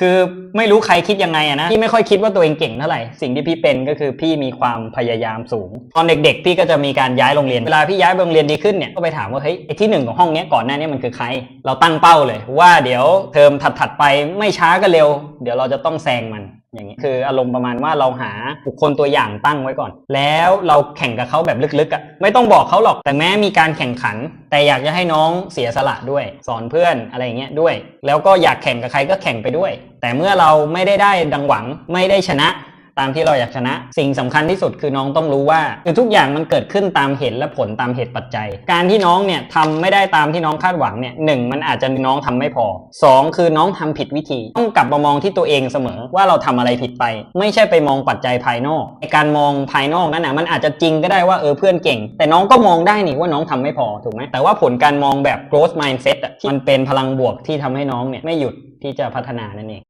คือไม่รู้ใครคิดยังไงอะนะพี่ไม่ค่อยคิดว่าตัวเองเก่งเท่าไหร่สิ่งที่พี่เป็นก็คือพี่มีความพยายามสูง ตอนเด็ก ๆ พี่ก็จะมีการย้ายโรงเรียนเวลาพี่ย้ายโรงเรียนดีขึ้นเนี่ยก็ไปถามว่าเฮ้ยไอ้ที่หนึ่งของห้องเนี้ยก่อนหน้านี้มันคือใคร เราตั้งเป้าเลย ว่าเดี๋ยวเทอมถัดๆไปไม่ช้าก็เร็ว เดี๋ยวเราจะต้องแซงมัน อย่างนี้คืออารมณ์ประมาณว่าเราหาบุคคลตัวอย่างตั้งไว้ก่อน แล้วเราแข่งกับเขาแบบลึกๆอะไม่ต้องบอกเขาหรอกแต่แม้มีการแข่งขัน แต่อยากจะให้น้องเสียสละด้วย สอนเพื่อนอะไรอย่างเงี้ยด้วย แล้วก็อยากแข่งกับใครก็แข่งไปด้วย แต่เมื่อเราไม่ได้ได้ดังหวังไม่ได้ชนะ ตามที่เราอยากชนะ สิ่งสำคัญที่สุดคือน้องต้องรู้ว่าคือทุกอย่างมันเกิดขึ้นตามเหตุและผลตามเหตุปัจจัย การที่น้องเนี่ยทำไม่ได้ตามที่น้องคาดหวังเนี่ยหนึ่งมันอาจจะน้องทำไม่พอสองคือน้องทำผิดวิธี ต้องกลับมามองที่ตัวเองเสมอว่าเราทำอะไรผิดไป ไม่ใช่ไปมองปัจจัยภายนอกไอการมองภายนอกนั้นนะมันอาจจะจริงก็ได้ว่าเออเพื่อนเก่ง แต่น้องก็มองได้นี่ว่าน้องทำไม่พอถูกไหมแต่ว่าผลการมองแบบ growth mindset อะมันเป็นพลังบวกที่ทำให้น้องเนี่ยไม่หยุดที่จะพัฒนานั่นเอง